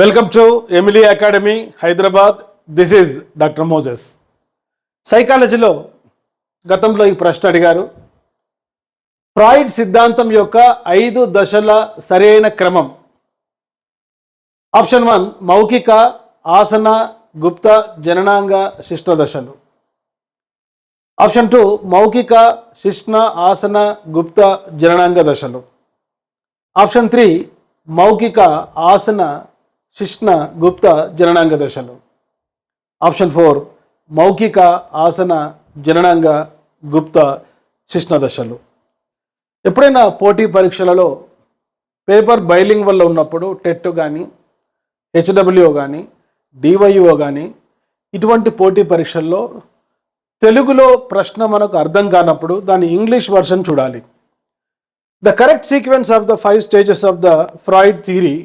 Welcome to Emily Academy Hyderabad this is doctor Moses సైకాలజీలో గతంలో ఈ ప్రశ్న అడిగారు. ఫ్రాయిడ్ సిద్ధాంతం యొక్క ఐదు దశల సరైన క్రమం. ఆప్షన్ వన్ మౌఖిక ఆసన గుప్త జననాంగ శిష్ణ దశలు. ఆప్షన్ టూ మౌఖిక శిష్ణ ఆసన గుప్త జననాంగ దశలు. ఆప్షన్ త్రీ మౌఖిక ఆసన శిష్ణ గుప్త జననాంగ దశలు. ఆప్షన్ ఫోర్ మౌఖిక ఆసన జననాంగ గుప్త శిష్ణ దశలు. ఎప్పుడైనా పోటీ పరీక్షలలో పేపర్ బైలింగ్ వల్ల ఉన్నప్పుడు టెట్ కానీ హెచ్డబ్ల్యూఓ కానీ డివైఓ కానీ ఇటువంటి పోటీ పరీక్షల్లో తెలుగులో ప్రశ్న మనకు అర్థం కానప్పుడు దాని ఇంగ్లీష్ వర్షన్ చూడాలి. The correct sequence of the five stages of the Freud theory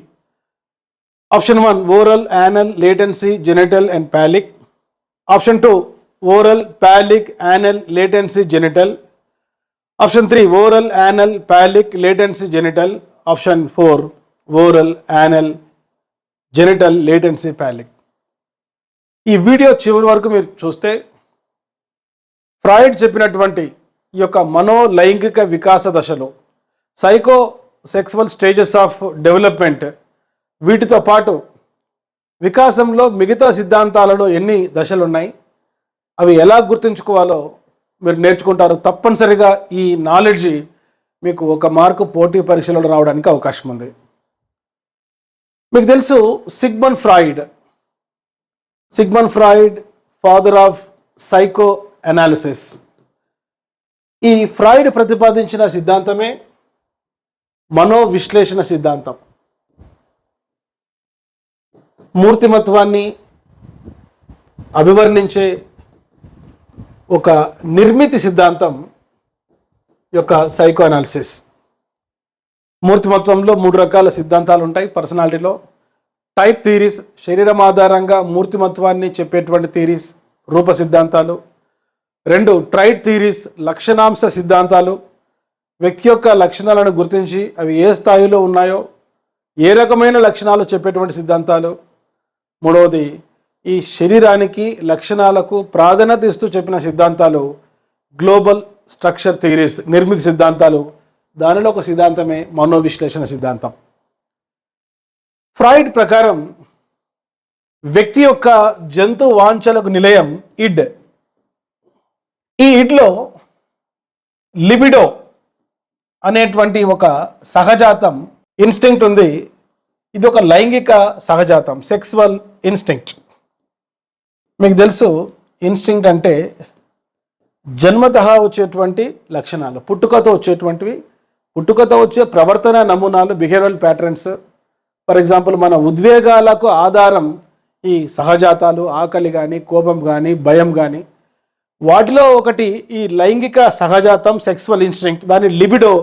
option one oral anal latency genital and phallic option two oral phallic anal latency genital option three oral anal phallic latency genital option four oral anal genital latency phallic ఈ video చివరి వరకు మీరు చూస్తే Freud చెప్పినటువంటి ఈ యొక్క మనోలైంగిక వికాస దశలో psycho sexual stages of development వీటితో పాటు వికాసంలో మిగతా సిద్ధాంతాలలో ఎన్ని దశలు ఉన్నాయి అవి ఎలా గుర్తుంచుకోవాలో మీరు నేర్చుకుంటారు. తప్పనిసరిగా ఈ నాలెడ్జి మీకు ఒక మార్కు పోటీ పరీక్షలలో రావడానికి అవకాశం ఉంది. మీకు తెలుసు Sigmund Freud. Sigmund Freud father of psychoanalysis ఈ ఫ్రాయిడ్ ప్రతిపాదించిన సిద్ధాంతమే మనోవిశ్లేషణ సిద్ధాంతం. మూర్తిమత్వాన్ని అభివర్ణించే ఒక నిర్మితి సిద్ధాంతం యొక్క సైకో అనాలిసిస్ మూర్తిమత్వంలో మూడు రకాల సిద్ధాంతాలు ఉంటాయి పర్సనాలిటీలో టైప్ థీరీస్ శరీరం ఆధారంగా మూర్తిమత్వాన్ని చెప్పేటువంటి థీరీస్ రూప సిద్ధాంతాలు. రెండు ట్రైడ్ థీరీస్ లక్షణాంశ సిద్ధాంతాలు. వ్యక్తి యొక్క లక్షణాలను గుర్తించి అవి ఏ స్థాయిలో ఉన్నాయో ఏ రకమైన లక్షణాలు చెప్పేటువంటి సిద్ధాంతాలు. మూడవది ఈ శరీరానికి లక్షణాలకు ప్రాధాన్యత ఇస్తూ చెప్పిన సిద్ధాంతాలు గ్లోబల్ స్ట్రక్చర్ థియరీస్ నిర్మిత సిద్ధాంతాలు. దానిలో ఒక సిద్ధాంతమే మనోవిశ్లేషణ సిద్ధాంతం. ఫ్రాయిడ్ ప్రకారం వ్యక్తి యొక్క జంతు వాంఛలకు నిలయం ఇడ్. ఈ ఇడ్లో లిబిడో అనేటువంటి ఒక సహజాతం ఇన్స్టింక్ట్ ఉంది. ఇది ఒక లైంగిక సహజాతం సెక్సువల్ ఇన్స్టింక్ట్ మీకు తెలుసు ఇన్స్టింక్ట్ అంటే జన్మత వచ్చేటువంటి లక్షణాలు పుట్టుకతో వచ్చేటువంటివి. పుట్టుకతో వచ్చే ప్రవర్తన నమూనాలు బిహేవియరల్ ప్యాటర్న్స్ ఫర్ ఎగ్జాంపుల్ మన ఉద్వేగాలకు ఆధారం ఈ సహజాతాలు ఆకలి కానీ కోపం కానీ భయం కానీ వాటిలో ఒకటి ఈ లైంగిక సహజాతం సెక్సువల్ ఇన్స్టింక్ట్ దాన్ని లిబిడో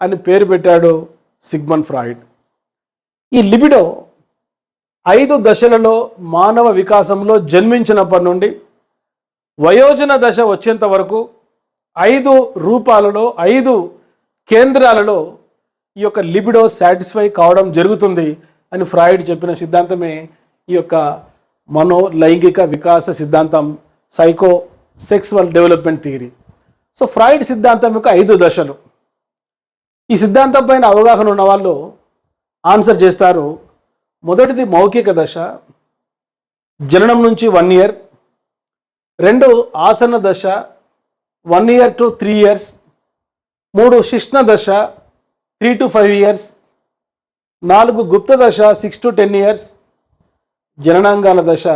అని పేరు పెట్టాడు సిగ్మన్ ఫ్రాయిడ్. ఈ లిబిడో ఐదు దశలలో మానవ వికాసంలో జన్మించినప్పటి నుండి వయోజన దశ వచ్చేంత వరకు ఐదు రూపాలలో ఐదు కేంద్రాలలో ఈ యొక్క లిబిడో సాటిస్ఫై కావడం జరుగుతుంది అని ఫ్రాయిడ్ చెప్పిన సిద్ధాంతమే ఈ యొక్క మనో లైంగిక వికాస సిద్ధాంతం psychosexual development theory so Freud సిద్ధాంతం యొక్క ఐదు దశలు. ఈ సిద్ధాంతం పైన అవగాహన ఉన్న వాళ్ళు ఆన్సర్ చేస్తారు. మొదటిది మౌఖిక దశ జననం నుంచి వన్ ఇయర్ రెండు ఆసన దశ one year to three years మూడు శిష్ణ దశ త్రీ టు ఫైవ్ ఇయర్స్ నాలుగు గుప్త దశ సిక్స్ టు టెన్ ఇయర్స్ జననాంగాల దశ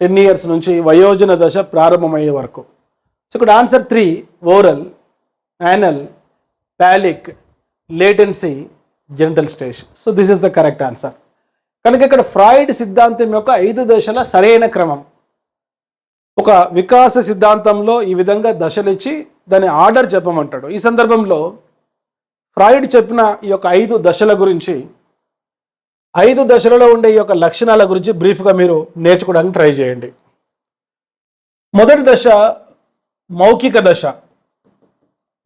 టెన్ ఇయర్స్ నుంచి వయోజన దశ ప్రారంభమయ్యే వరకు. సో ఇక్కడ answer three oral anal phallic latency general station so this is the correct answer కనుక ఇక్కడ ఫ్రాయిడ్ సిద్ధాంతం యొక్క ఐదు దశల సరైన క్రమం. ఒక వికాస సిద్ధాంతంలో ఈ విధంగా దశలు ఇచ్చి దాని ఆర్డర్ చెప్పమంటాడు. ఈ సందర్భంలో ఫ్రాయిడ్ చెప్పిన ఈ యొక్క ఐదు దశల గురించి ఐదు దశలలో ఉండే ఈ యొక్క లక్షణాల గురించి బ్రీఫ్గా మీరు నేర్చుకోవడానికి ట్రై చేయండి. మొదటి దశ మౌఖిక దశ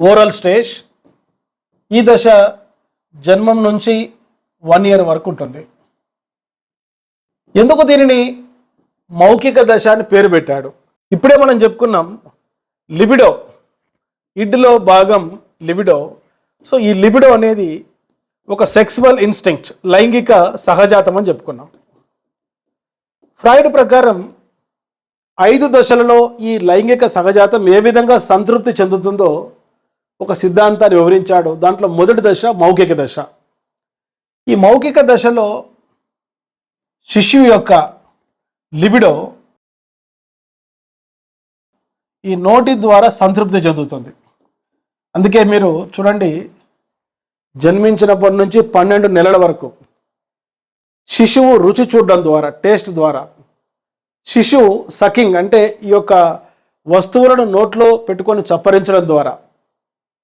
ఓరల్ స్టేజ్. ఈ దశ జన్మం నుంచి వన్ ఇయర్ వరకు ఉంటుంది. ఎందుకు దీనిని మౌఖిక దశ అని పేరు పెట్టాడు? ఇప్పుడే మనం చెప్పుకున్నాం లిబిడో ఇడ్లో భాగం లిబిడో. సో ఈ లిబిడో అనేది ఒక సెక్సువల్ ఇన్స్టింక్ట్ లైంగిక సహజాతం అని చెప్పుకున్నాం. ఫ్రాయిడ్ ప్రకారం ఐదు దశలలో ఈ లైంగిక సహజాతం ఏ విధంగా సంతృప్తి చెందుతుందో ఒక సిద్ధాంతాన్ని వివరించాడు. దాంట్లో మొదటి దశ మౌఖిక దశ. ఈ మౌఖిక దశలో శిశువు యొక్క లిబిడో ఈ నోటి ద్వారా సంతృప్తి చెందుతుంది. అందుకే మీరు చూడండి జన్మించినప్పటి నుంచి పన్నెండు నెలల వరకు శిశువు రుచి చూడడం ద్వారా టేస్ట్ ద్వారా శిశువు సకింగ్ అంటే ఈ యొక్క వస్తువులను నోట్లో పెట్టుకొని చప్పరించడం ద్వారా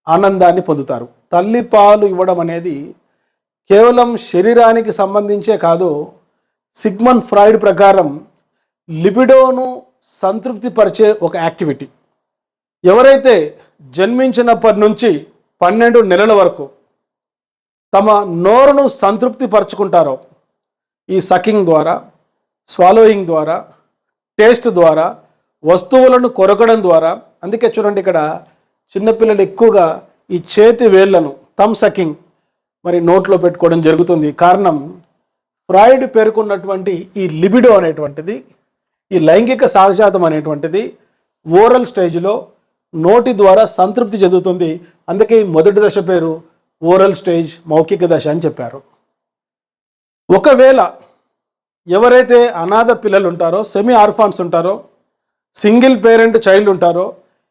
ఆనందాన్ని పొందుతారు. తల్లి పాలు ఇవ్వడం అనేది కేవలం శరీరానికి సంబంధించే కాదు సిగ్మన్ ఫ్రాయిడ్ ప్రకారం లిపిడోను సంతృప్తిపరిచే ఒక యాక్టివిటీ. ఎవరైతే జన్మించినప్పటి నుంచి పన్నెండు నెలల వరకు తమ నోరును సంతృప్తిపరచుకుంటారో ఈ సకింగ్ ద్వారా స్వాలోయింగ్ ద్వారా టేస్ట్ ద్వారా వస్తువులను కొరకడం ద్వారా అందుకే చూడండి ఇక్కడ చిన్నపిల్లలు ఎక్కువగా ఈ చేతి వేళ్ళను తమ్ సకింగ్ మరి నోట్లో పెట్టుకోవడం జరుగుతుంది. కారణం ఫ్రాయిడ్ పేర్కొన్నటువంటి ఈ లిబిడో అనేటువంటిది ఈ లైంగిక సహజాతం అనేటువంటిది ఓరల్ స్టేజ్లో నోటి ద్వారా సంతృప్తి చెందుతుంది. అందుకే ఈ మొదటి దశ పేరు ఓరల్ స్టేజ్ మౌఖిక దశ అని చెప్పారు. ఒకవేళ ఎవరైతే అనాథ పిల్లలు ఉంటారో సెమీ ఆర్ఫాన్స్ ఉంటారో సింగిల్ పేరెంట్ చైల్డ్ ఉంటారో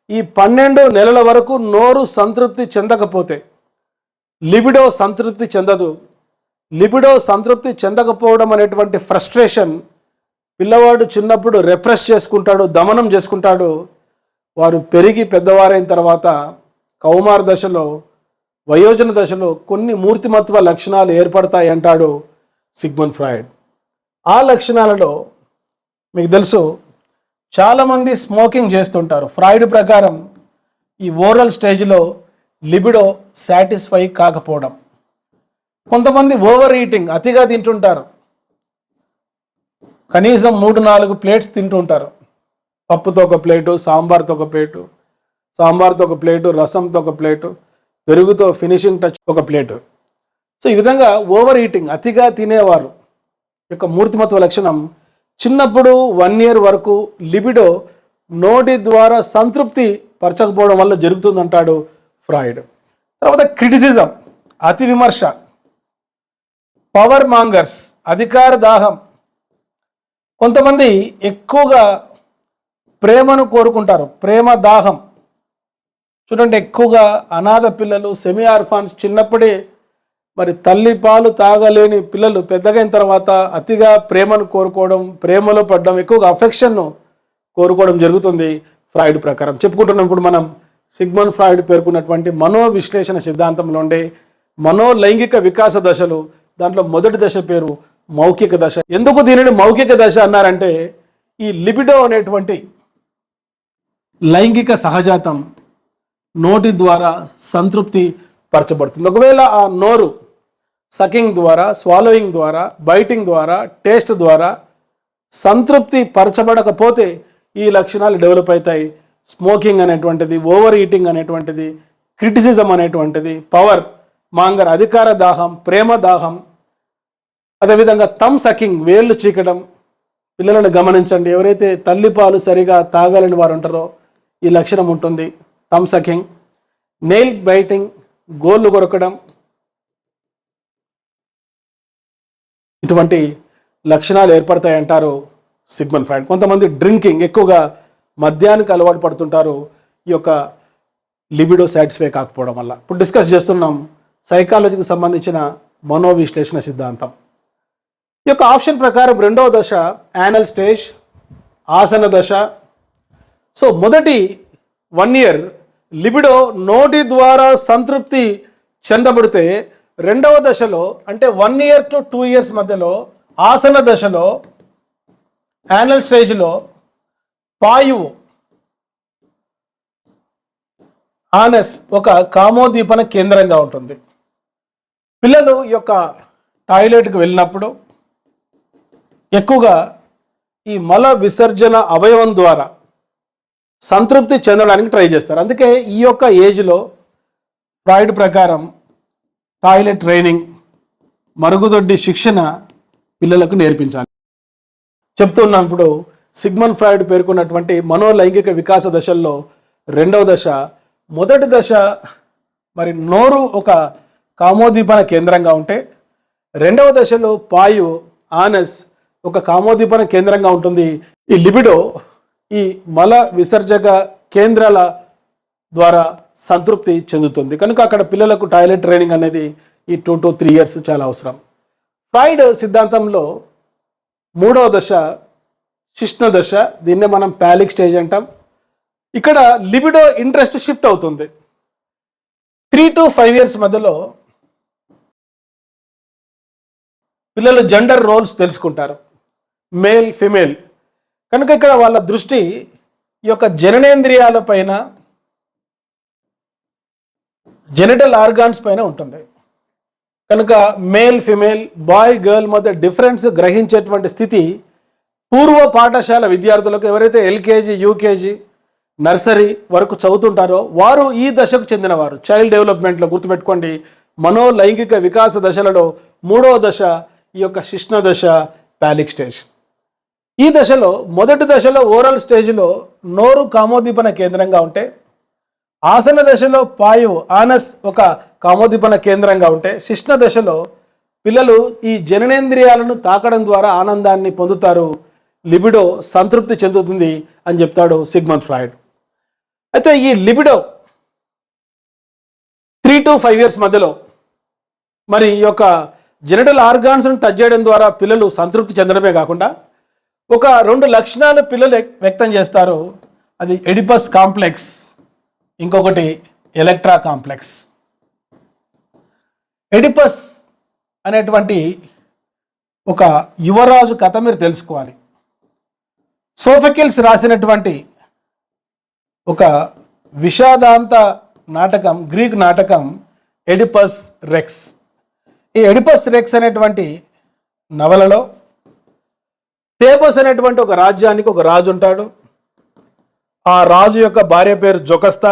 ఈ పన్నెండు నెలల వరకు నోరు సంతృప్తి చెందకపోతే లిబిడో సంతృప్తి చెందదు. లిబిడో సంతృప్తి చెందకపోవడం అనేటువంటి ఫ్రస్ట్రేషన్ పిల్లవాడు చిన్నప్పుడు రెప్రెస్ చేసుకుంటాడు దమనం చేసుకుంటాడు. వారు పెరిగి పెద్దవారైన తర్వాత కౌమార దశలో వయోజన దశలో కొన్ని మూర్తిమత్వ లక్షణాలు ఏర్పడతాయి అంటాడు సిగ్మన్ ఫ్రాయిడ్. ఆ లక్షణాలలో మీకు తెలుసు చాలామంది స్మోకింగ్ చేస్తుంటారు. ఫ్రాయిడ్ ప్రకారం ఈ ఓరల్ స్టేజ్లో లిబిడో సాటిస్ఫై కాకపోవడం. కొంతమంది ఓవర్ ఈటింగ్ అతిగా తింటుంటారు. కనీసం మూడు నాలుగు ప్లేట్స్ తింటుంటారు. పప్పుతో ఒక ప్లేటు సాంబార్తో ఒక ప్లేటు సాంబార్తో ఒక ప్లేటు రసంతో ఒక ప్లేటు పెరుగుతో ఫినిషింగ్ టచ్ ఒక ప్లేటు. సో ఈ విధంగా ఓవర్ ఈటింగ్ అతిగా తినేవారు యొక్క మూర్తిమత్వ లక్షణం చిన్నప్పుడు వన్ ఇయర్ వరకు లిబిడో నోటి ద్వారా సంతృప్తి పరచకపోవడం వల్ల జరుగుతుందంటాడు ఫ్రాయిడ్. తర్వాత క్రిటిసిజం అతి విమర్శ పవర్ మాంగర్స్ అధికార దాహం. కొంతమంది ఎక్కువగా ప్రేమను కోరుకుంటారు ప్రేమ దాహం. చూడండి ఎక్కువగా అనాథ పిల్లలు సెమీ ఆర్ఫాన్స్ చిన్నప్పుడే మరి తల్లి పాలు తాగలేని పిల్లలు పెద్దగైన తర్వాత అతిగా ప్రేమను కోరుకోవడం ప్రేమలో పడడం ఎక్కువగా అఫెక్షన్ను కోరుకోవడం జరుగుతుంది ఫ్రాయిడ్ ప్రకారం. చెప్పుకుంటున్నప్పుడు మనం సిగ్మన్ ఫ్రాయిడ్ పేర్కొన్నటువంటి మనో విశ్లేషణ సిద్ధాంతంలో ఉండే మనో లైంగిక వికాస దశలు దాంట్లో మొదటి దశ పేరు మౌఖిక దశ. ఎందుకు దీనిని మౌఖిక దశ అన్నారంటే ఈ లిబిడో అనేటువంటి లైంగిక సహజాతం నోటి ద్వారా సంతృప్తి పరచబడుతుంది. ఒకవేళ ఆ నోరు సకింగ్ ద్వారా స్వాలోయింగ్ ద్వారా బైటింగ్ ద్వారా టేస్ట్ ద్వారా సంతృప్తి పరచబడకపోతే ఈ లక్షణాలు డెవలప్ అవుతాయి. స్మోకింగ్ అనేటువంటిది ఓవర్ ఈటింగ్ అనేటువంటిది క్రిటిసిజం అనేటువంటిది పవర్ మాంగర్ అధికార దాహం ప్రేమ దాహం అదేవిధంగా తమ్ సకింగ్ వేళ్ళు చీకడం పిల్లలను గమనించండి. ఎవరైతే తల్లిపాలు సరిగా తాగాలని వారు ఉంటారో ఈ లక్షణం ఉంటుంది. తమ్ సకింగ్ నెయిల్ బైటింగ్ గోళ్ళు కొరకడం ఇటువంటి లక్షణాలు ఏర్పడతాయి అంటారు సిగ్మన్ ఫ్రైడ్ కొంతమంది డ్రింకింగ్ ఎక్కువగా మద్యానికి అలవాటు పడుతుంటారు ఈ యొక్క లిబిడో సాటిస్ఫై కాకపోవడం వల్ల. ఇప్పుడు డిస్కస్ చేస్తున్నాం సైకాలజీకి సంబంధించిన మనోవిశ్లేషణ సిద్ధాంతం. ఈ యొక్క ఆప్షన్ ప్రకారం రెండవ దశ యానల్ స్టేజ్ ఆసన దశ. సో మొదటి వన్ ఇయర్ లిబిడో నోటి ద్వారా సంతృప్తి చెందబడితే రెండవ దశలో అంటే one year to two years మధ్యలో ఆసన దశలో యానల్ స్టేజ్లో పాయువు ఆనెస్ ఒక కామోదీపన కేంద్రంగా ఉంటుంది. పిల్లలు ఈ యొక్క టాయిలెట్కి వెళ్ళినప్పుడు ఎక్కువగా ఈ మల విసర్జన అవయవం ద్వారా సంతృప్తి చెందడానికి ట్రై చేస్తారు. అందుకే ఈ యొక్క ఏజ్లో ఫ్రాయిడ్ ప్రకారం టాయిలెట్ ట్రైనింగ్ మరుగుదొడ్డి శిక్షణ పిల్లలకు నేర్పించాలి. చెప్తున్నాం ఇప్పుడు సిగ్మన్ ఫ్రాయిడ్ పేర్కొన్నటువంటి మనోలైంగిక వికాస దశల్లో రెండవ దశ. మొదటి దశ మరి నోరు ఒక కామోదీపన కేంద్రంగా ఉంటే రెండవ దశలో పాయు ఆనస్ ఒక కామోదీపన కేంద్రంగా ఉంటుంది. ఈ లిబిడో ఈ మల విసర్జక కేంద్రాల ద్వారా సంతృప్తి చెందుతుంది. కనుక అక్కడ పిల్లలకు టాయిలెట్ ట్రైనింగ్ అనేది ఈ టూ టు త్రీ ఇయర్స్ చాలా అవసరం. ఫ్రాయిడ్ సిద్ధాంతంలో మూడవ దశ శిష్ణ దశ దీన్నే మనం ప్యాలిక్ స్టేజ్ అంటాం. ఇక్కడ లిబిడో ఇంట్రెస్ట్ షిఫ్ట్ అవుతుంది. త్రీ టు ఫైవ్ ఇయర్స్ మధ్యలో పిల్లలు జెండర్ రోల్స్ తెలుసుకుంటారు. మేల్ ఫిమేల్ కనుక ఇక్కడ వాళ్ళ దృష్టి ఈ యొక్క జననేంద్రియాల పైన జెనిటల్ ఆర్గాన్స్ పైన ఉంటుంది. కనుక మేల్ ఫిమేల్ బాయ్ గర్ల్ మధ్య డిఫరెన్స్ గ్రహించేటువంటి స్థితి పూర్వ పాఠశాల విద్యార్థులకు ఎవరైతే ఎల్కేజీ యూకేజీ నర్సరీ వరకు చదువుతుంటారో వారు ఈ దశకు చెందినవారు. చైల్డ్ డెవలప్మెంట్లో గుర్తుపెట్టుకోండి. మనోలైంగిక వికాస దశలలో మూడో దశ ఈ యొక్క శిష్ణ దశ ప్యాలిక్ స్టేజ్ ఈ దశలో మొదటి దశలో ఓరల్ స్టేజ్లో నోరు కామోదీపన కేంద్రంగా ఉంటే ఆసన దశలో పాయు ఆనస్ ఒక కామోదీపన కేంద్రంగా ఉంటే శిష్ణ దశలో పిల్లలు ఈ జననేంద్రియాలను తాకడం ద్వారా ఆనందాన్ని పొందుతారు. లిబిడో సంతృప్తి చెందుతుంది అని చెప్తాడు సిగ్మన్ ఫ్రాయిడ్. అయితే ఈ libido three to five years మధ్యలో మరి ఈ యొక్క జెనటల్ ఆర్గాన్స్ను టచ్ చేయడం ద్వారా పిల్లలు సంతృప్తి చెందడమే కాకుండా ఒక రెండు లక్షణాలు పిల్లలు వ్యక్తం చేస్తారు. అది ఎడిపస్ కాంప్లెక్స్. ఇంకొకటి ఎలక్ట్రా కాంప్లెక్స్. ఎడిపస్ అనేటువంటి ఒక యువరాజు కథ మీరు తెలుసుకోవాలి. సోఫకిల్స్ రాసినటువంటి ఒక విషాదాంత నాటకం గ్రీక్ నాటకం ఎడిపస్ రెక్స్. ఈ ఎడిపస్ రెక్స్ అనేటువంటి నవలలో తేబస్ అనేటువంటి ఒక రాజ్యానికి ఒక రాజు ఉంటాడు. ఆ రాజు యొక్క భార్య పేరు జొకస్తా.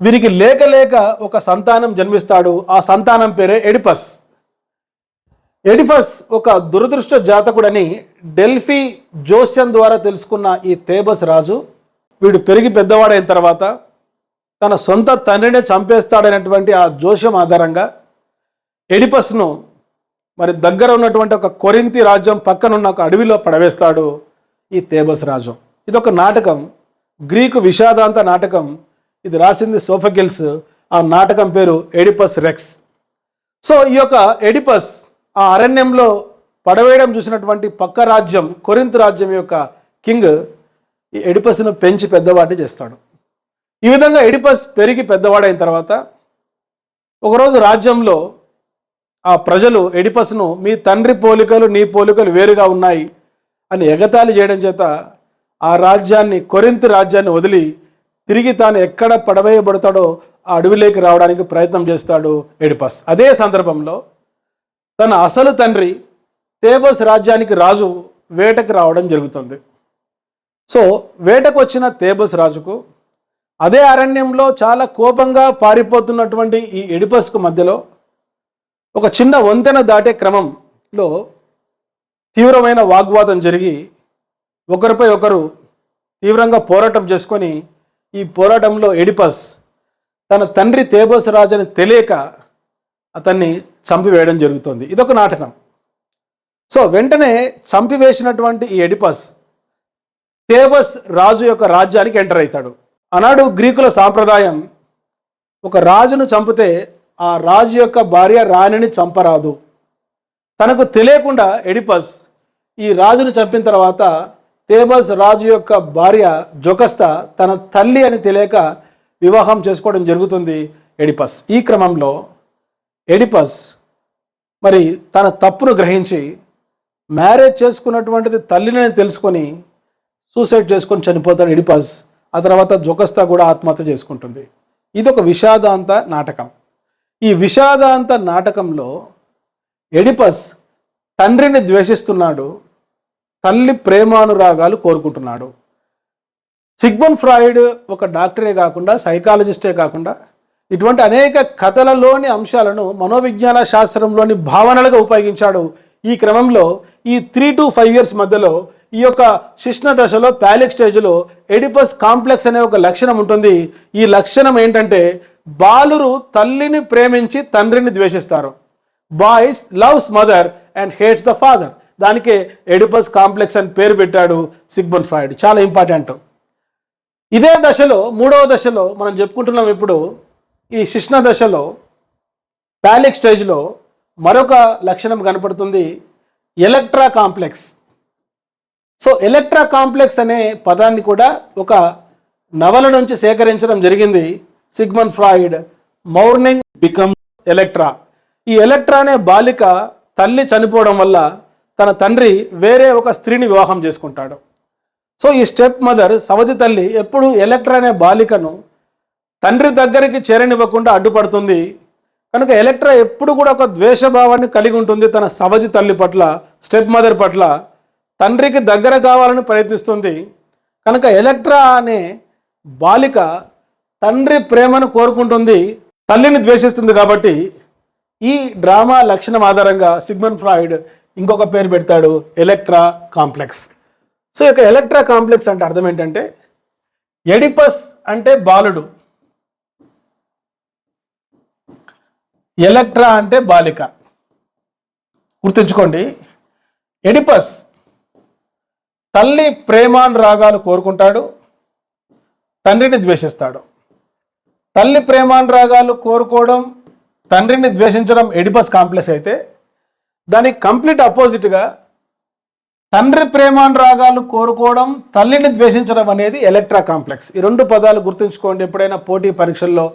వీరికి లేక లేక ఒక సంతానం జన్మిస్తాడు. ఆ సంతానం పేరే ఎడిపస్. ఎడిపస్ ఒక దురదృష్ట జాతకుడని డెల్ఫీ జోస్యం ద్వారా తెలుసుకున్న ఈ తేబస్ రాజు వీడు పెరిగి పెద్దవాడైన తర్వాత తన సొంత తండ్రినే చంపేస్తాడనేటువంటి ఆ జోస్యం ఆధారంగా ఎడిపస్ను మరి దగ్గర ఉన్నటువంటి ఒక కొరింతి రాజ్యం పక్కనున్న ఒక అడవిలో పడవేస్తాడు ఈ తేబస్ రాజు. ఇది ఒక నాటకం. గ్రీకు విషాదాంత నాటకం. ఇది రాసింది సోఫగిల్స్ ఆ నాటకం పేరు ఎడిపస్ రెక్స్. సో ఈ యొక్క ఎడిపస్ ఆ అరణ్యంలో పడవేయడం చూసినటువంటి పక్క రాజ్యం కొరింత్ రాజ్యం యొక్క కింగ్ ఈ ఎడిపస్ను పెంచి పెద్దవాడిని చేస్తాడు. ఈ విధంగా ఎడిపస్ పెరిగి పెద్దవాడైన తర్వాత ఒకరోజు రాజ్యంలో ఆ ప్రజలు ఎడిపస్ను మీ తండ్రి పోలికలు నీ పోలికలు వేరుగా ఉన్నాయి అని ఎగతాళి చేయడం చేత ఆ రాజ్యాన్ని కొరింత రాజ్యాన్ని వదిలి తిరిగి తాను ఎక్కడ పడవేయబడతాడో ఆ అడవిలోకి రావడానికి ప్రయత్నం చేస్తాడు ఎడిపస్ అదే సందర్భంలో తన అసలు తండ్రి తేబస్ రాజ్యానికి రాజు వేటకు రావడం జరుగుతుంది. సో వేటకు వచ్చిన తేబస్ రాజుకు అదే అరణ్యంలో చాలా కోపంగా పారిపోతున్నటువంటి ఈ ఎడిపస్కు మధ్యలో ఒక చిన్న వంతెన దాటే క్రమంలో తీవ్రమైన వాగ్వాదం జరిగి ఒకరిపై ఒకరు తీవ్రంగా పోరాటం చేసుకొని ఈ పోరాటంలో ఎడిపస్ తన తండ్రి తేబస్ రాజని తెలియక అతన్ని చంపివేయడం జరుగుతుంది. ఇదొక నాటకం. సో వెంటనే చంపివేసినటువంటి ఈ ఎడిపస్ తేబస్ రాజు యొక్క రాజ్యానికి ఎంటర్ అవుతాడు. ఆనాడు గ్రీకుల సాంప్రదాయం ఒక రాజును చంపితే ఆ రాజు యొక్క భార్య రాణిని చంపరాదు. తనకు తెలియకుండా ఎడిపస్ ఈ రాజును చంపిన తర్వాత తేబస్ రాజు యొక్క భార్య జొకస్తా తన తల్లి అని తెలియక వివాహం చేసుకోవడం జరుగుతుంది ఎడిపస్. ఈ క్రమంలో ఎడిపస్ మరి తన తప్పును గ్రహించి మ్యారేజ్ చేసుకున్నటువంటిది తల్లిని తెలుసుకొని సూసైడ్ చేసుకొని చనిపోతాడు ఎడిపస్. ఆ తర్వాత జొకస్తా కూడా ఆత్మహత్య చేసుకుంటుంది. ఇది ఒక విషాదాంత నాటకం. ఈ విషాదాంత నాటకంలో ఎడిపస్ తండ్రిని ద్వేషిస్తున్నాడు. తల్లి ప్రేమానురాగాలు కోరుకుంటున్నాడు. సిగ్మన్ ఫ్రాయిడ్ ఒక డాక్టరే కాకుండా సైకాలజిస్టే కాకుండా ఇటువంటి అనేక కథలలోని అంశాలను మనోవిజ్ఞాన శాస్త్రంలోని భావనలుగా ఉపయోగించాడు. ఈ క్రమంలో ఈ త్రీ టు ఫైవ్ ఇయర్స్ మధ్యలో ఈ యొక్క శిష్ణ దశలో ప్యాలిక్ స్టేజ్లో ఎడిపస్ కాంప్లెక్స్ అనే ఒక లక్షణం ఉంటుంది. ఈ లక్షణం ఏంటంటే బాలురు తల్లిని ప్రేమించి తండ్రిని ద్వేషిస్తారు. Boys loves mother and hates the father. దానికే ఎడిపస్ కాంప్లెక్స్ అని పేరు పెట్టాడు సిగ్మన్ ఫ్రాయిడ్. చాలా ఇంపార్టెంట్. ఇదే దశలో మూడవ దశలో మనం చెప్పుకుంటున్నాం ఇప్పుడు ఈ శిష్ణ దశలో ప్యాలిక్ స్టేజ్లో మరొక లక్షణం కనపడుతుంది Electra complex. So Electra complex అనే పదాన్ని కూడా ఒక నవల నుంచి సేకరించడం జరిగింది Sigmund Freud. Mourning become Electra. ఈ ఎలక్ట్రా అనే బాలిక తల్లి చనిపోవడం వల్ల తన తండ్రి వేరే ఒక స్త్రీని వివాహం చేసుకుంటాడు. సో ఈ స్టెప్ మదర్ సవతి తల్లి ఎప్పుడు ఎలక్ట్ర అనే బాలికను తండ్రి దగ్గరికి చేరనివ్వకుండా అడ్డుపడుతుంది. కనుక ఎలక్ట్ర ఎప్పుడు కూడా ఒక ద్వేషభావాన్ని కలిగి ఉంటుంది తన సవతి తల్లి పట్ల స్టెప్ మదర్ పట్ల. తండ్రికి దగ్గర కావాలని ప్రయత్నిస్తుంది. కనుక ఎలక్ట్రా అనే బాలిక తండ్రి ప్రేమను కోరుకుంటుంది తల్లిని ద్వేషిస్తుంది కాబట్టి ఈ డ్రామా లక్షణం ఆధారంగా సిగ్మన్ ఫ్రాయిడ్ ఇంకొక పేరు పెడతాడు ఎలక్ట్రా కాంప్లెక్స్. సో యొక్క ఎలక్ట్రా కాంప్లెక్స్ అంటే అర్థం ఏంటంటే ఎడిపస్ అంటే బాలుడు. ఎలక్ట్రా అంటే బాలిక. గుర్తుంచుకోండి ఎడిపస్ తల్లి ప్రేమానురాగాలు కోరుకుంటాడు తండ్రిని ద్వేషిస్తాడు. తల్లి ప్రేమానురాగాలు కోరుకోవడం తండ్రిని ద్వేషించడం ఎడిపస్ కాంప్లెక్స్ అయితే దానికి కంప్లీట్ అపోజిట్గా తండ్రి ప్రేమానురాగాలు కోరుకోవడం తల్లిని ద్వేషించడం అనేది ఎలక్ట్రా కాంప్లెక్స్. ఈ రెండు పదాలు గుర్తుంచుకోండి ఎప్పుడైనా పోటీ పరీక్షల్లో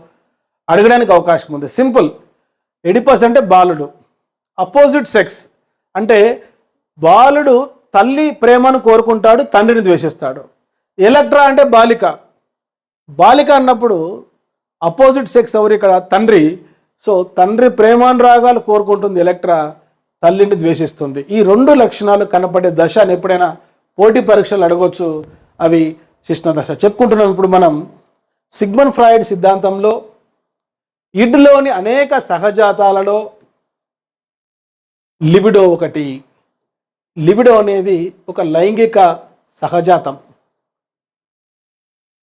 అడగడానికి అవకాశం ఉంది. సింపుల్. ఎడిపస్ అంటే బాలుడు. అపోజిట్ సెక్స్ అంటే బాలుడు తల్లి ప్రేమను కోరుకుంటాడు తండ్రిని ద్వేషిస్తాడు. ఎలక్ట్రా అంటే బాలిక. బాలిక అన్నప్పుడు అపోజిట్ సెక్స్ ఎవరు ఇక్కడ? తండ్రి. సో తండ్రి ప్రేమానురాగాలు కోరుకుంటుంది ఎలక్ట్రా. తల్లిని ద్వేషిస్తుంది. ఈ రెండు లక్షణాలు కనపడే దశ అని ఎప్పుడైనా పోటీ పరీక్షలు అడగవచ్చు అవి శిష్ణ దశ. చెప్పుకుంటున్నాం ఇప్పుడు మనం సిగ్మన్ ఫ్రాయిడ్ సిద్ధాంతంలో ఇడ్లోని అనేక సహజాతాలలో లిబిడో ఒకటి. లిబిడో అనేది ఒక లైంగిక సహజాతం.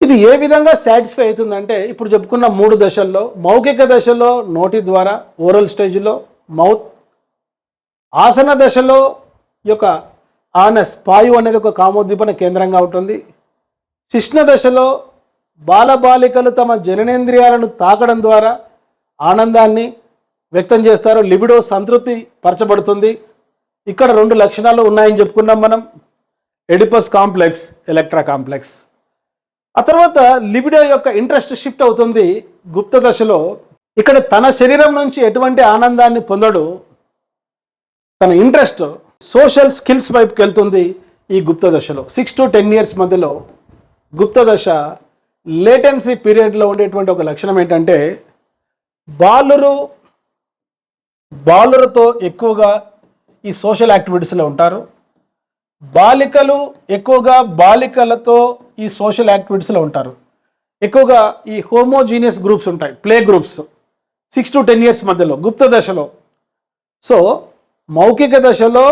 ఇది ఏ విధంగా సాటిస్ఫై అవుతుందంటే ఇప్పుడు చెప్పుకున్న మూడు దశల్లో మౌఖిక దశలో నోటి ద్వారా ఓరల్ స్టేజ్లో మౌత్ ఆసన దశలో యొక్క ఆనస్ పాయు అనేది ఒక కామోద్దీపన కేంద్రంగా ఉంటుంది. శిష్ణ దశలో బాలబాలికలు తమ జననేంద్రియాలను తాకడం ద్వారా ఆనందాన్ని వ్యక్తం చేస్తారు. లిబిడో సంతృప్తి పరచబడుతుంది. ఇక్కడ రెండు లక్షణాలు ఉన్నాయని చెప్పుకున్నాం మనం. Oedipus complex Electra complex. ఆ తర్వాత లిబిడో యొక్క ఇంట్రెస్ట్ షిఫ్ట్ అవుతుంది గుప్త దశలో. ఇక్కడ తన శరీరం నుంచి ఎటువంటి ఆనందాన్ని పొందడు తన ఇంట్రెస్ట్ సోషల్ స్కిల్స్ వైపుకి వెళ్తుంది ఈ గుప్త దశలో. సిక్స్ టు టెన్ ఇయర్స్ మధ్యలో గుప్త దశ లేటెన్సీ పీరియడ్లో ఉండేటువంటి ఒక లక్షణం ఏంటంటే బాలురు బాలురతో ఎక్కువగా ఈ సోషల్ యాక్టివిటీస్లో ఉంటారు. బాలికలు ఎక్కువగా బాలికలతో ఈ సోషల్ యాక్టివిటీస్లో ఉంటారు. ఎక్కువగా ఈ హోమోజీనియస్ గ్రూప్స్ ఉంటాయి play groups six to ten years మధ్యలో గుప్త దశలో. సో మౌఖిక దశలో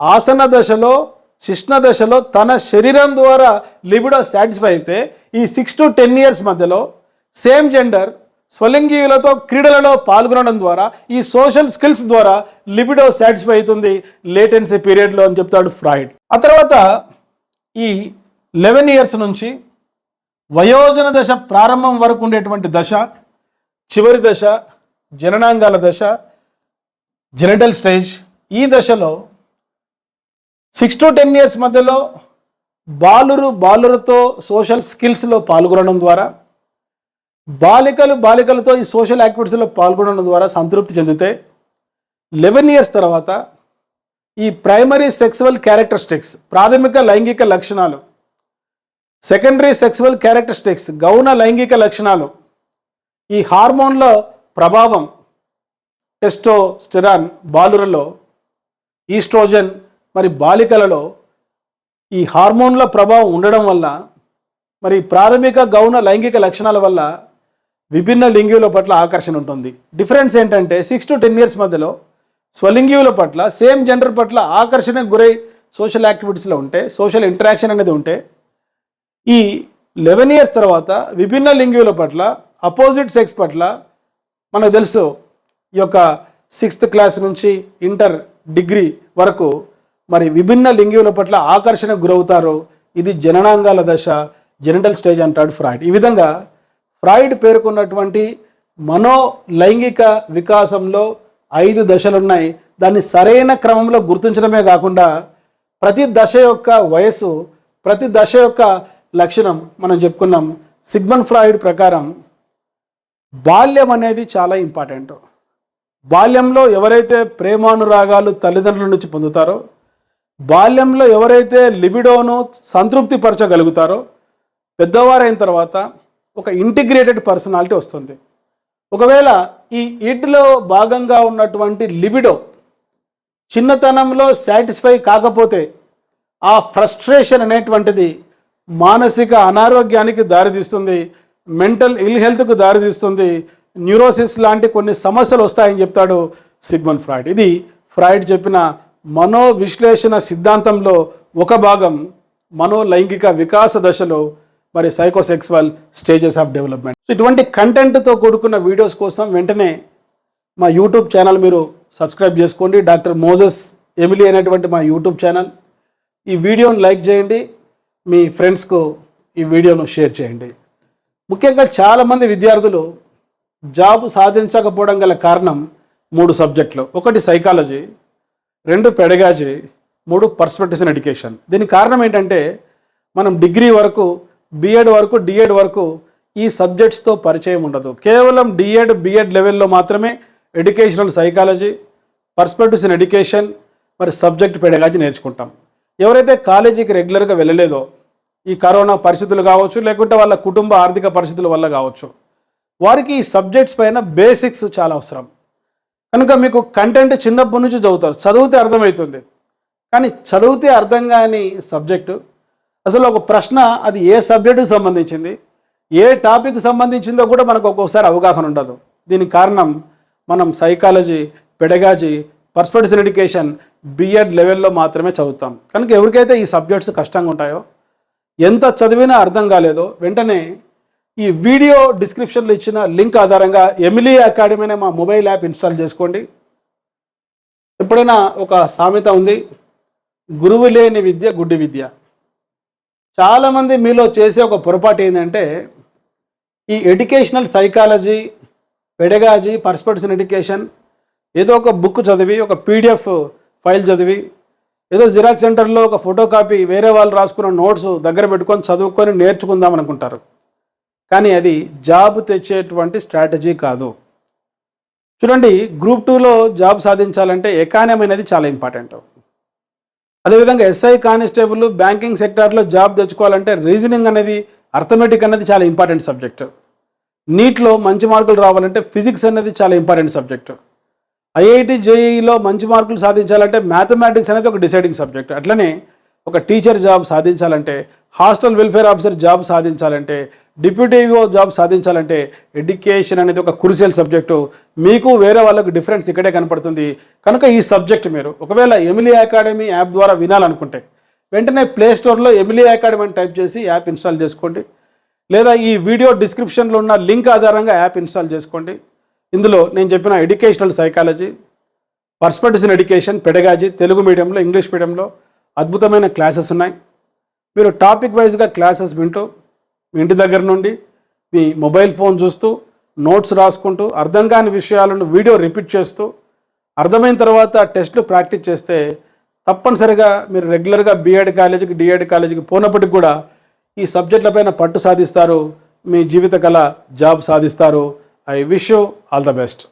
ఆసన దశలో శిష్ణ దశలో తన శరీరం ద్వారా లిబిడో సాటిస్ఫై అయితే ఈ సిక్స్ టు టెన్ ఇయర్స్ మధ్యలో సేమ్ జెండర్ స్వలింగీయులతో క్రీడలలో పాల్గొనడం ద్వారా ఈ సోషల్ స్కిల్స్ ద్వారా లిబిడో సాటిస్ఫై అవుతుంది లేటెన్సీ పీరియడ్లో అని చెప్తాడు ఫ్రాయిడ్. ఆ తర్వాత ఈ లెవెన్ ఇయర్స్ నుంచి వయోజన దశ ప్రారంభం వరకు ఉండేటువంటి దశ చివరి దశ జననాంగాల దశ జెనిటల్ స్టేజ్ ఈ దశలో సిక్స్ టు టెన్ ఇయర్స్ మధ్యలో బాలురు బాలులతో సోషల్ స్కిల్స్లో పాల్గొనడం ద్వారా బాలికలు బాలికలతో ఈ సోషల్ యాక్టివిటీస్లో పాల్గొనడం ద్వారా సంతృప్తి చెందితే లెవెన్ ఇయర్స్ తర్వాత ఈ ప్రైమరీ సెక్సువల్ క్యారెక్టరిస్టిక్స్ ప్రాథమిక లైంగిక లక్షణాలు సెకండరీ సెక్సువల్ క్యారెక్టరిస్టిక్స్ గౌణ లైంగిక లక్షణాలు ఈ హార్మోన్ల ప్రభావం టెస్టోస్టెరాన్ బాలురలో ఈస్ట్రోజన్ మరి బాలికలలో ఈ హార్మోన్ల ప్రభావం ఉండడం వల్ల మరి ప్రాథమిక గౌణ లైంగిక లక్షణాల వల్ల విభిన్న లింగియుల పట్ల ఆకర్షణ ఉంటుంది. డిఫరెన్స్ ఏంటంటే సిక్స్ టు టెన్ ఇయర్స్ మధ్యలో స్వలింగియుల పట్ల సేమ్ జెండర్ పట్ల ఆకర్షణకు గురై సోషల్ యాక్టివిటీస్లో ఉంటే సోషల్ ఇంటరాక్షన్ అనేది ఉంటే ఈ లెవెన్ ఇయర్స్ తర్వాత విభిన్న లింగియుల పట్ల అపోజిట్ సెక్స్ పట్ల మనకు తెలుసు ఈ యొక్క సిక్స్త్ క్లాస్ నుంచి ఇంటర్ డిగ్రీ వరకు మరి విభిన్న లింగియుల పట్ల ఆకర్షణకు గురవుతారు ఇది జననాంగాల దశ జెనిటల్ స్టేజ్ అంటాడు ఫ్రాయిడ్. ఈ విధంగా ఫ్రాయిడ్ పేర్కొన్నటువంటి మనో లైంగిక వికాసంలో ఐదు దశలు ఉన్నాయి దాన్ని సరైన క్రమంలో గుర్తించడమే కాకుండా ప్రతి దశ యొక్క వయస్సు ప్రతి దశ యొక్క లక్షణం మనం చెప్పుకున్నాం. సిగ్మన్ ఫ్రాయిడ్ ప్రకారం బాల్యం అనేది చాలా ఇంపార్టెంట్. బాల్యంలో ఎవరైతే ప్రేమానురాగాలు తల్లిదండ్రుల నుంచి పొందుతారో బాల్యంలో ఎవరైతే లిబిడోను సంతృప్తి పరచగలుగుతారో పెద్దవారైన తర్వాత ఒక ఇంటిగ్రేటెడ్ పర్సనాలిటీ వస్తుంది. ఒకవేళ ఈ ఈడ్లో భాగంగా ఉన్నటువంటి లిబిడో చిన్నతనంలో సాటిస్ఫై కాకపోతే ఆ ఫ్రస్ట్రేషన్ అనేటువంటిది మానసిక అనారోగ్యానికి దారితీస్తుంది మెంటల్ ఇల్ హెల్త్కు దారితీస్తుంది న్యూరోసిస్ లాంటి కొన్ని సమస్యలు వస్తాయని చెప్తాడు సిగ్మన్ ఫ్రాయిడ్. ఇది ఫ్రాయిడ్ చెప్పిన మనో విశ్లేషణ సిద్ధాంతంలో ఒక భాగం మనో లైంగిక వికాస దశలో మరి సైకోసెక్సువల్ స్టేజెస్ ఆఫ్ డెవలప్మెంట్. ఇటువంటి కంటెంట్తో కూడుకున్న వీడియోస్ కోసం వెంటనే మా యూట్యూబ్ ఛానల్ మీరు సబ్స్క్రైబ్ చేసుకోండి. డాక్టర్ మోజస్ ఎమిలీ అనేటువంటి మా యూట్యూబ్ ఛానల్. ఈ వీడియోను లైక్ చేయండి. మీ ఫ్రెండ్స్కు ఈ వీడియోను షేర్ చేయండి. ముఖ్యంగా చాలామంది విద్యార్థులు జాబ్ సాధించకపోవడం గల కారణం మూడు సబ్జెక్టులు. ఒకటి సైకాలజీ రెండు పెడగాజీ మూడు పర్స్పెక్టివ్స్ ఇన్ ఎడ్యుకేషన్ దీనికి కారణం ఏంటంటే మనం డిగ్రీ వరకు బిఎడ్ వరకు డిఎడ్ వరకు ఈ సబ్జెక్ట్స్తో పరిచయం ఉండదు. కేవలం డిఎడ్ బిఎడ్ లెవెల్లో మాత్రమే educational psychology perspectives in education మరి సబ్జెక్ట్ పెడగాజీ నేర్చుకుంటాం. ఎవరైతే కాలేజీకి రెగ్యులర్గా వెళ్ళలేదో ఈ కరోనా పరిస్థితులు కావచ్చు లేకుంటే వాళ్ళ కుటుంబ ఆర్థిక పరిస్థితుల వల్ల కావచ్చు వారికి ఈ సబ్జెక్ట్స్ పైన బేసిక్స్ చాలా అవసరం. కనుక మీకు కంటెంట్ చిన్నప్పటి నుంచి చదువుతారు. చదివితే అర్థమవుతుంది. కానీ చదివితే అర్థం కాని సబ్జెక్టు అసలు ఒక ప్రశ్న అది ఏ సబ్జెక్టుకు సంబంధించింది? ఏ టాపిక్ సంబంధించిందో కూడా మనకు ఒక్కొక్కసారి అవగాహన ఉండదు. దీనికి కారణం మనం psychology pedagogy perspectives education BEd లెవెల్లో మాత్రమే చదువుతాం. కనుక ఎవరికైతే ఈ సబ్జెక్ట్స్ కష్టంగా ఉంటాయో ఎంత చదివినా అర్థం కాలేదో వెంటనే ఈ వీడియో డిస్క్రిప్షన్లో ఇచ్చిన లింక్ ఆధారంగా ఎమిలీ అకాడమీ అనే మా మొబైల్ యాప్ ఇన్స్టాల్ చేసుకోండి. ఎప్పుడైనా ఒక సామెత ఉంది గురువు లేని విద్య గుడ్డి విద్య. చాలామంది మీలో చేసే ఒక పొరపాటు ఏంటంటే ఈ educational psychology pedagogy perspectives education ఏదో ఒక బుక్ చదివి ఒక పీడిఎఫ్ ఫైల్ చదివి ఏదో జిరాక్స్ సెంటర్లో ఒక ఫోటో కాపీ వేరే వాళ్ళు రాసుకున్న నోట్స్ దగ్గర పెట్టుకొని చదువుకొని నేర్చుకుందాం అనుకుంటారు. కానీ అది జాబ్ తెచ్చేటువంటి స్ట్రాటజీ కాదు. చూడండి గ్రూప్ టూలో జాబ్ సాధించాలంటే ఎకానమీ అనేది చాలా ఇంపార్టెంట్. అదేవిధంగా ఎస్ఐ కానిస్టేబుల్ బ్యాంకింగ్ సెక్టార్లో జాబ్ తెచ్చుకోవాలంటే రీజనింగ్ అనేది అర్థమెటిక్ అనేది చాలా ఇంపార్టెంట్ సబ్జెక్ట్. నీట్లో మంచి మార్కులు రావాలంటే ఫిజిక్స్ అనేది చాలా ఇంపార్టెంట్ సబ్జెక్ట్. ఐఐటి జేఈలో మంచి మార్కులు సాధించాలంటే మ్యాథమెటిక్స్ అనేది ఒక డిసైడింగ్ సబ్జెక్ట్. అట్లనే ఒక టీచర్ జాబ్ సాధించాలంటే హాస్టల్ వెల్ఫేర్ ఆఫీసర్ జాబ్ సాధించాలంటే డిప్యూటీ జాబ్ సాధించాలంటే ఎడ్యుకేషన్ అనేది ఒక క్రూషియల్ సబ్జెక్టు. మీకు వేరే వాళ్ళకు డిఫరెన్స్ ఇక్కడే కనపడుతుంది. కనుక ఈ సబ్జెక్ట్ మీరు ఒకవేళ ఎమిలీ అకాడమీ యాప్ ద్వారా వినాలనుకుంటే వెంటనే ప్లే స్టోర్లో ఎమిలీ అకాడమీ అని టైప్ చేసి యాప్ ఇన్స్టాల్ చేసుకోండి. లేదా ఈ వీడియో డిస్క్రిప్షన్లో ఉన్న లింక్ ఆధారంగా యాప్ ఇన్స్టాల్ చేసుకోండి. ఇందులో నేను చెప్పిన educational psychology perspectives in education pedagogy Telugu మీడియంలో ఇంగ్లీష్ మీడియంలో అద్భుతమైన క్లాసెస్ ఉన్నాయి. మీరు టాపిక్ వైజ్గా క్లాసెస్ వింటూ మీ ఇంటి దగ్గర నుండి మీ మొబైల్ ఫోన్ చూస్తూ నోట్స్ రాసుకుంటూ అర్థం కాని విషయాలను వీడియో రిపీట్ చేస్తూ అర్థమైన తర్వాత టెస్ట్లు ప్రాక్టీస్ చేస్తే తప్పనిసరిగా మీరు రెగ్యులర్గా బీఎడ్ కాలేజీకి డిఎడ్ కాలేజీకి పోనప్పటికి కూడా ఈ సబ్జెక్టులపైన పట్టు సాధిస్తారు మీ జీవిత కళ జాబ్ సాధిస్తారు. I wish you all the best.